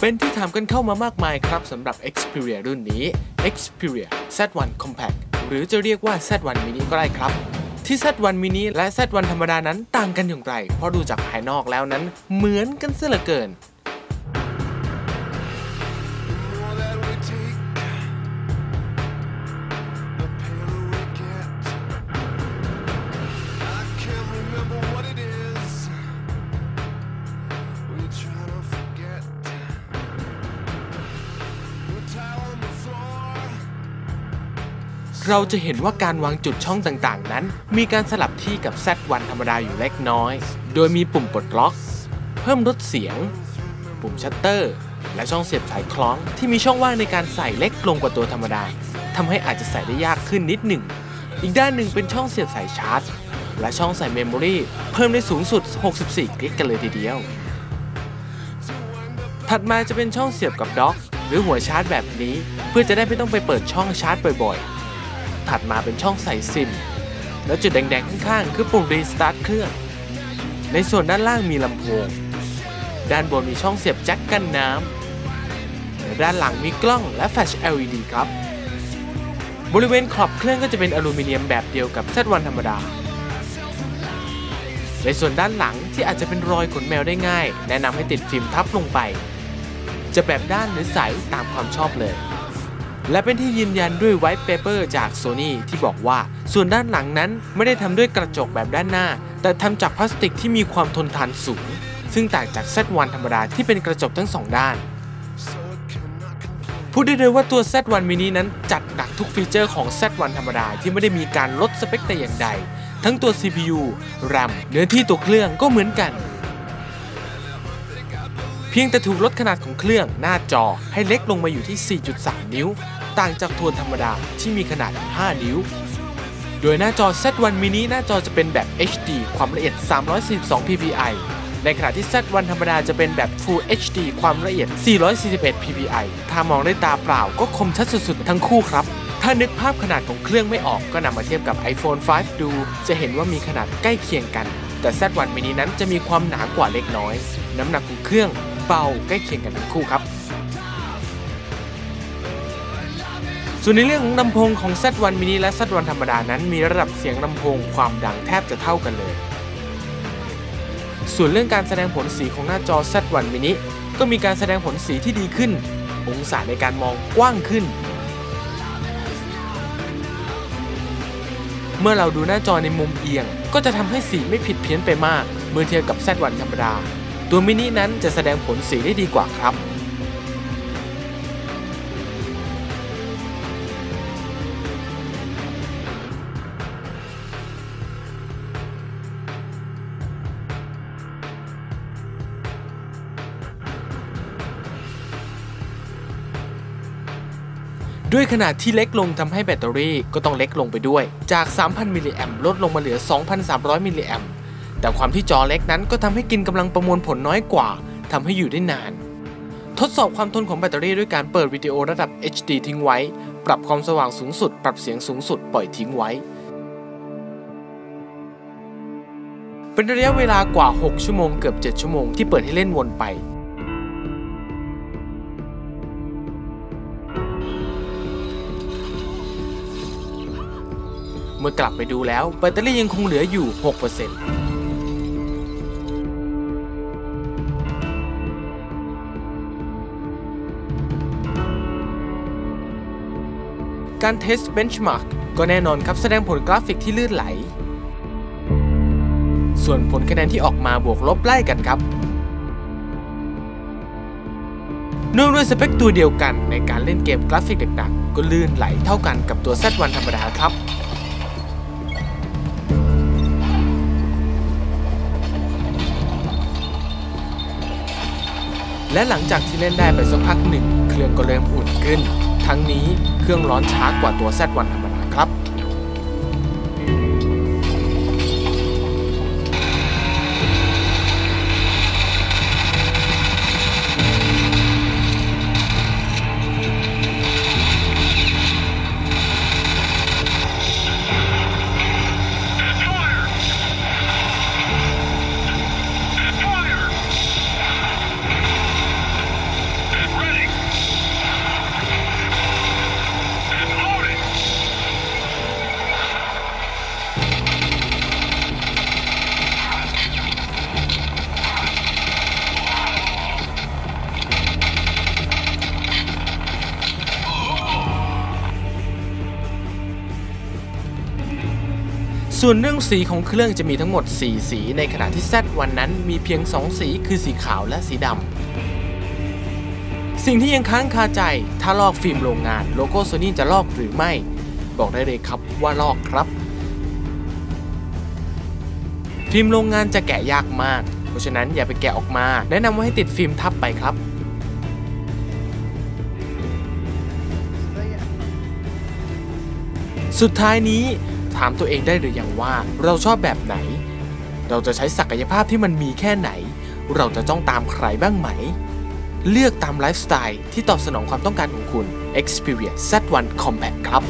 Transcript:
เป็นที่ถามกันเข้ามามากมายครับสำหรับ Xperia รุ่นนี้ Xperia Z1 Compact หรือจะเรียกว่า Z1 Mini ก็ได้ครับ ที่ Z1 Mini และ Z1 ธรรมดานั้นต่างกันอย่างไร เพราะดูจากภายนอกแล้วนั้นเหมือนกันเสียเหลือเกิน เราจะเห็นว่าการวางจุดช่องต่างๆ นั้น มีการสลับที่กับ Z1 ธรรมดาอยู่เล็กน้อย โดยมีปุ่มปลดล็อก เพิ่มลดเสียง ปุ่มชัตเตอร์ และช่องเสียบสายคล้อง ที่มีช่องว่างในการใส่เล็กลงกว่าตัวธรรมดาทำให้อาจจะใส่ได้ยากขึ้นนิดหนึ่ง อีกด้านหนึ่งเป็นช่องเสียบสายชาร์จ และช่องใส่เมมโมรีเพิ่มได้สูงสุด 64 กิกกันเลยทีเดียว ถัดมาจะเป็นช่องเสียบกับด็อกหรือหัวชาร์จแบบนี้ เพื่อจะได้ไม่ต้องไปเปิดช่องชาร์จบ่อยๆ ถัดมาเป็นช่องใส่ซิม แล้วจุดแดงๆข้างๆ คือปุ่มรีสตาร์ทเครื่อง ในส่วนด้านล่างมีลำโพง ด้านบนมีช่องเสียบแจ็คกันน้ำและด้านหลังมีกล้องและแฟลช LED ครับ บริเวณขอบเครื่องก็จะเป็นอลูมิเนียมแบบเดียวกับ Z1 ธรรมดา ในส่วนด้านหลังที่อาจจะเป็นรอยขนแมวได้ง่าย แนะนำให้ติดฟิล์มทับลงไป จะแบบด้านหรือใสตามความชอบเลย และเป็นที่ยืนยันด้วยไวท์เปเปอร์จาก Sony ที่บอกว่า ส่วนด้านหลังนั้นไม่ได้ทำด้วยกระจกแบบด้านหน้า แต่ทำจากพลาสติกที่มีความทนทานสูง ซึ่งต่างจาก Z1 ธรรมดาที่เป็นกระจกทั้งสองด้าน พูดได้เลยว่าตัว Z1 mini นั้นจัดหนักทุกฟีเจอร์ของ Z1 ธรรมดาที่ไม่ได้มีการลดสเปคแต่อย่างใด ทั้งตัว CPU RAM เนื้อที่ตัวเครื่องก็เหมือนกันเพียงแต่ถูกลดขนาดของเครื่องหน้าจอให้เล็กลงมาอยู่ที่ 4.3 นิ้ว ต่างจากตัวธรรมดาที่มีขนาด 5 นิ้ว โดยหน้าจอ Z1 mini หน้าจอจะเป็นแบบ HD ความละเอียด 342 ppi ในขณะที่ Z1 ธรรมดาจะเป็นแบบ Full HD ความละเอียด 441 ppi ถ้ามองด้วยตาเปล่าก็คมชัดสุดๆ ทั้งคู่ครับ ถ้านึกภาพขนาดของเครื่องไม่ออกก็นำมาเทียบกับ iPhone 5 ดู จะเห็นว่ามีขนาดใกล้เคียงกัน แต่ Z1 mini นั้นจะมีความหนากว่าเล็กน้อย น้ำหนักของเครื่องเบาใกล้เคียงกันทั้งคู่ครับ ส่วนในเรื่องของลำโพงของ Z1 mini และ Z1 ธรรมดานั้น มีระดับเสียงลำโพงความดังแทบจะเท่ากันเลย ส่วนเรื่องการแสดงผลสีของหน้าจอ Z1 mini ก็มีการแสดงผลสีที่ดีขึ้น องศาในการมองกว้างขึ้น เมื่อเราดูหน้าจอในมุมเอียง ก็จะทำให้สีไม่ผิดเพี้ยนไปมาก เมื่อเทียบกับ Z1 ธรรมดา ตัวมินินั้นจะแสดงผลสีได้ดีกว่าครับ ด้วยขนาดที่เล็กลงทำให้แบตเตอรี่ก็ต้องเล็กลงไปด้วย จาก 3,000 มิลลิแอมลดลงมาเหลือ 2,300 มิลลิแอมแต่ความที่จอเล็กนั้นก็ทำให้กินกำลังประมวลผลน้อยกว่าทำให้อยู่ได้นาน ทดสอบความทนของแบตเตอรี่ด้วยการเปิดวิดีโอระดับ HD ทิ้งไว้ ปรับความสว่างสูงสุด ปรับเสียงสูงสุด ปล่อยทิ้งไว้ เป็นระยะเวลากว่า 6 ชั่วโมงเกือบ 7 ชั่วโมงที่เปิดให้เล่นวนไป เมื่อกลับไปดูแล้วแบตเตอรี่ยังคงเหลืออยู่ 6%การเทสเบนช์มาร์กก็แน่นอนครับแสดงผลกราฟิกที่ลื่นไหล ส่วนผลคะแนนที่ออกมาบวกลบไล่กันครับ เนื่องด้วยสเปคตัวเดียวกันในการเล่นเกมกราฟิกหนักๆก็ลื่นไหลเท่ากันกับตัว Z1 ธรรมดาครับ และหลังจากที่เล่นได้ไปสักพักหนึ่ง เครื่องก็เริ่มอุ่นขึ้น ทั้งนี้เครื่องร้อนช้ากว่าตัว Z1 ธรรม ส่วนเรื่องสีของเครื่องจะมีทั้งหมด 4 สี ในขณะที่ Z1 นั้นมีเพียง 2 สีคือสีขาวและสีดำ สิ่งที่ยังค้างคาใจ ถ้าลอกฟิล์มโรงงานโลโก้โซนี่จะลอกหรือไม่ บอกได้เลยครับว่าลอกครับ ฟิล์มโรงงานจะแกะยากมาก เพราะฉะนั้นอย่าไปแกะออกมา แนะนำว่าให้ติดฟิล์มทับไปครับสุดท้ายนี้ ถามตัวเองได้หรือยังว่า เราชอบแบบไหน เราจะใช้ศักยภาพที่มันมีแค่ไหน เราจะจ้องตามใครบ้างไหม เลือกตามไลฟ์สไตล์ที่ตอบสนองความต้องการของคุณ Xperia Z1 Compact ครับ